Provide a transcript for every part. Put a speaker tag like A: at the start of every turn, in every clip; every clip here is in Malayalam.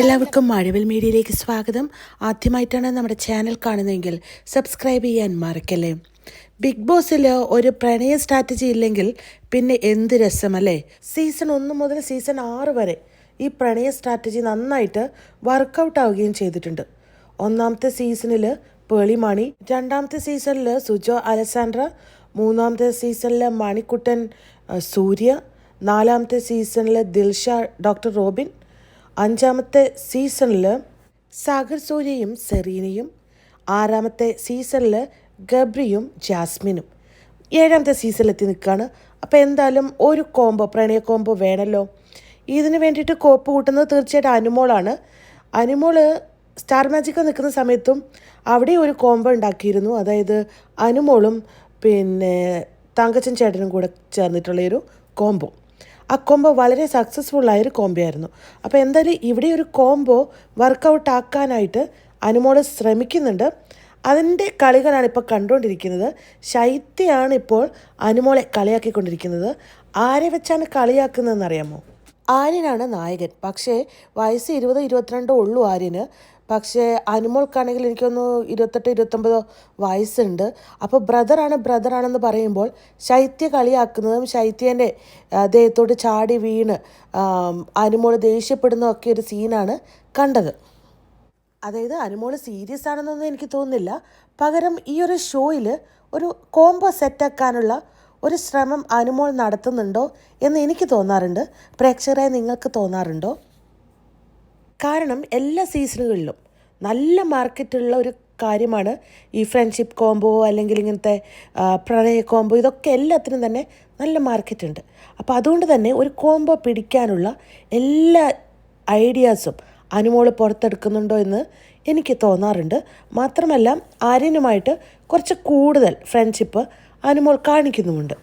A: എല്ലാവർക്കും മഴവിൽ മീഡിയയിലേക്ക് സ്വാഗതം. ആദ്യമായിട്ടാണ് നമ്മുടെ ചാനൽ കാണുന്നതെങ്കിൽ സബ്സ്ക്രൈബ് ചെയ്യാൻ മറക്കല്ലേ. ബിഗ് ബോസിൽ ഒരു പ്രണയ സ്ട്രാറ്റജി ഇല്ലെങ്കിൽ പിന്നെ എന്ത് രസം അല്ലേ സീസൺ ഒന്ന് മുതൽ സീസൺ ആറ് വരെ ഈ പ്രണയ സ്ട്രാറ്റജി നന്നായിട്ട് വർക്കൗട്ട് ആവുകയും ചെയ്തിട്ടുണ്ട്. ഒന്നാമത്തെ സീസണിൽ പേളിമാണി രണ്ടാമത്തെ സീസണിൽ സുജോ അലസാൻഡ്ര മൂന്നാമത്തെ സീസണിൽ മണിക്കുട്ടൻ സൂര്യ നാലാമത്തെ സീസണിൽ ദിൽഷ ഡോക്ടർ റോബിൻ അഞ്ചാമത്തെ സീസണിൽ സാഗർ സൂര്യയും സെറീനയും ആറാമത്തെ സീസണിൽ ഗബ്രിയും ജാസ്മിനും. ഏഴാമത്തെ സീസണിലെത്തി നിൽക്കുകയാണ് അപ്പോൾ എന്തായാലും ഒരു കോംബോ പ്രണയ കോംബോ വേണമല്ലോ ഇതിന് വേണ്ടിയിട്ട് കോപ്പ് കൂട്ടുന്നത് തീർച്ചയായിട്ടും അനുമോളാണ്. അനുമോൾ സ്റ്റാർ മാജിക്ക് നിൽക്കുന്ന സമയത്തും അവിടെ ഒരു കോംബോ ഉണ്ടാക്കിയിരുന്നു. അതായത് അനുമോളും പിന്നെ തങ്കച്ചൻ ചേട്ടനും കൂടെ ചേർന്നിട്ടുള്ള ഒരു കോംബോ. ആ കോംബോ വളരെ സക്സസ്ഫുൾ ആയൊരു കോംബോ ആയിരുന്നു. അപ്പോൾ എന്തായാലും ഇവിടെ ഒരു കോംബോ വർക്കൗട്ട് ആക്കാനായിട്ട് അനുമോൾ ശ്രമിക്കുന്നുണ്ട്. അതിന്റെ കളികളാണ് ഇപ്പോൾ കണ്ടുകൊണ്ടിരിക്കുന്നത്. ശൈത്യയാണ് ഇപ്പോൾ അനുമോളെ കളിയാക്കിക്കൊണ്ടിരിക്കുന്നത്. ആരെ വെച്ചാണ് കളിയാക്കുന്നതെന്ന് അറിയാമോ ആര്യനാണ് നായകൻ. പക്ഷേ വയസ്സ് ഇരുപത് ഇരുപത്തിരണ്ടോ ഉള്ളൂ ആര്യന്. പക്ഷേ അനുമോൾക്കാണെങ്കിൽ എനിക്കൊന്ന് ഇരുപത്തെട്ട് ഇരുപത്തൊമ്പതോ വയസ്സുണ്ട്. അപ്പോൾ ബ്രദറാണ് ബ്രദറാണെന്ന് പറയുമ്പോൾ ശൈത്യ കളിയാക്കുന്നതും ശൈത്യന്റെ ദേഹത്തോട്ട് ചാടി വീണ് അനുമോൾ ദേഷ്യപ്പെടുന്ന ഒക്കെ ഒരു സീനാണ് കണ്ടത്. അതായത് അനുമോൾ സീരിയസ് ആണെന്നൊന്നും എനിക്ക് തോന്നുന്നില്ല. പകരം ഈ ഒരു ഷോയിൽ ഒരു കോംബോ സെറ്റാക്കാനുള്ള ഒരു ശ്രമം അനുമോൾ നടത്തുന്നുണ്ടോ എന്ന് എനിക്ക് തോന്നാറുണ്ട്. പ്രേക്ഷകരായി നിങ്ങൾക്ക് തോന്നാറുണ്ടോ? കാരണം എല്ലാ സീസണുകളിലും നല്ല മാർക്കറ്റുള്ള ഒരു കാര്യമാണ് ഈ ഫ്രണ്ട്ഷിപ്പ് കോംബോ അല്ലെങ്കിൽ ഇങ്ങനത്തെ പ്രണയ കോംബോ ഇതൊക്കെ എല്ലാത്തിനും തന്നെ നല്ല മാർക്കറ്റുണ്ട്. അപ്പോൾ അതുകൊണ്ട് തന്നെ ഒരു കോംബോ പിടിക്കാനുള്ള എല്ലാ ഐഡിയാസും അനുമോൾ പുറത്തെടുക്കുന്നുണ്ടോ എന്ന് എനിക്ക് തോന്നാറുണ്ട്. മാത്രമല്ല ആര്യനുമായിട്ട് കുറച്ച് കൂടുതൽ ഫ്രണ്ട്ഷിപ്പ് അനുമോൾ കാണിക്കുന്നുമുണ്ട്.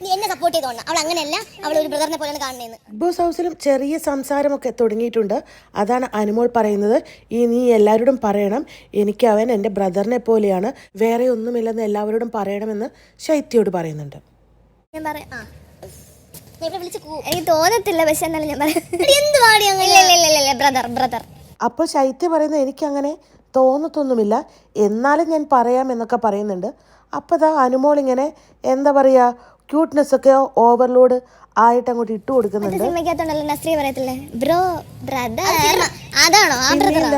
B: നീ എന്നെ സപ്പോർട്ട് ചെയ്തോണം അവൾ അങ്ങനെയല്ല അവൾ ഒരു ബ്രദറിനെ പോലെയാണ് കാണുന്നതെന്ന്.
A: ബിഗ് ബോസ് ഹൗസിലും ചെറിയ സംസാരമൊക്കെ തുടങ്ങിയിട്ടുണ്ട്. അതാണ് അനുമോൾ പറയുന്നത്. ഈ നീ എല്ലാവരോടും പറയണം. എനിക്ക് അവൻ എന്റെ ബ്രദറിനെ പോലെയാണ്. വേറെ ഒന്നുമില്ലെന്ന് എല്ലാവരോടും പറയണമെന്ന് ശൈത്യയോട് പറയുന്നുണ്ട്.
C: ഞാൻ പറയാം
B: ആ. ഞാൻ ഇവിടെ വിളിച്ച് കൂ
C: എനിക്ക് തോന്നത്തില്ല പക്ഷെ എന്നാലും ഞാൻ പറയാം.
B: എടി, എന്ത് പാടി അങ്ങനെ
C: ഇല്ല ഇല്ല ഇല്ല ഇല്ല ബ്രദർ ബ്രദർ
A: അപ്പോൾ ശൈത്യ പറയുന്നത് എനിക്കങ്ങനെ തോന്നത്തൊന്നുമില്ല. എന്നാലും ഞാൻ പറയാം എന്നൊക്കെ പറയുന്നുണ്ട്. അപ്പോൾ ദാ അനുമോളിങ്ങനെ എന്താ പറയുക ക്യൂട്ട്നെസ് ഒക്കെ ഓവർലോഡ് ആയിട്ട് അങ്ങോട്ട് ഇട്ട് കൊടുക്കുന്നുണ്ട്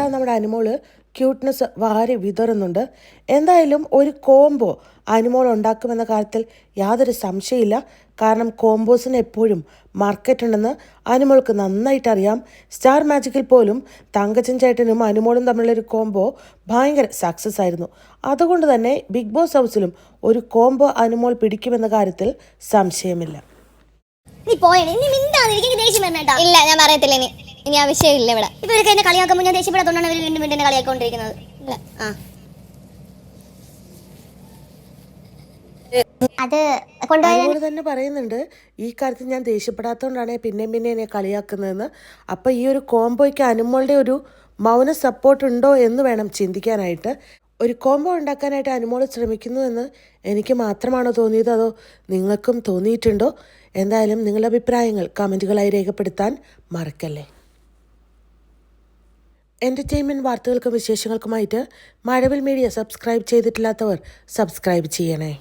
A: നമ്മുടെ അനുമോൾ ക്യൂട്ട്നെസ് വാരി വിതറുന്നുണ്ട്. എന്തായാലും ഒരു കോംബോ അനുമോൾ ഉണ്ടാക്കുമെന്ന കാര്യത്തിൽ യാതൊരു സംശയമില്ല. കാരണം കോംബോസിന് എപ്പോഴും മാർക്കറ്റ് ഉണ്ടെന്ന് അനുമോൾക്ക് നന്നായിട്ട് അറിയാം സ്റ്റാർ മാജിക്കിൽ പോലും തങ്കച്ചൻ ചേട്ടനും അനുമോളും തമ്മിലുള്ളൊരു കോംബോ ഭയങ്കര സക്സസ് ആയിരുന്നു. അതുകൊണ്ട് തന്നെ ബിഗ് ബോസ് ഹൗസിലും ഒരു കോംബോ അനുമോൾ പിടിക്കുമെന്ന കാര്യത്തിൽ സംശയമില്ല.
B: നീ പോയണേ നീ മിണ്ടാതിരിക്കും. എനിക്ക് ദേഷ്യം വരണേട്ടാ.
C: ഇല്ല ഞാൻ പറയത്തില്ല ഇനി. ഇനി ആ വിഷയമില്ല ഇവിടെ.
B: ഇപ്പൊ ഇവരൊക്കെ എന്നെ കളിയാക്കുമ്പോൾ ഞാൻ ദേഷ്യപ്പെടാത്തോണ്ടാണ് ഇവർ വീണ്ടും വീണ്ടും കളിയാക്കൊണ്ടിരിക്കുന്നത് അത്
A: തന്നെ പറയുന്നുണ്ട് ഈ കാര്യത്തിൽ ഞാൻ ദേഷ്യപ്പെടാത്തതുകൊണ്ടാണ് പിന്നെയും പിന്നെ എന്നെ കളിയാക്കുന്നതെന്ന്. അപ്പം ഈ ഒരു കോംബോയ്ക്ക് അനുമോളുടെ ഒരു മൗന സപ്പോർട്ട് ഉണ്ടോ എന്ന് വേണം ചിന്തിക്കാനായിട്ട്. ഒരു കോംബോ ഉണ്ടാക്കാനായിട്ട് അനുമോൾ ശ്രമിക്കുന്നു എന്ന് എനിക്ക് മാത്രമാണോ തോന്നിയത്? അതോ നിങ്ങൾക്കും തോന്നിയിട്ടുണ്ടോ? എന്തായാലും നിങ്ങളുടെ അഭിപ്രായങ്ങൾ കമന്റുകളായി രേഖപ്പെടുത്താൻ മറക്കല്ലേ. എന്റർടൈൻമെന്റ് വാർത്തകൾക്കും വിശേഷങ്ങൾക്കുമായിട്ട് മഴവിൽ മീഡിയ സബ്സ്ക്രൈബ് ചെയ്തിട്ടില്ലാത്തവർ സബ്സ്ക്രൈബ് ചെയ്യണേ.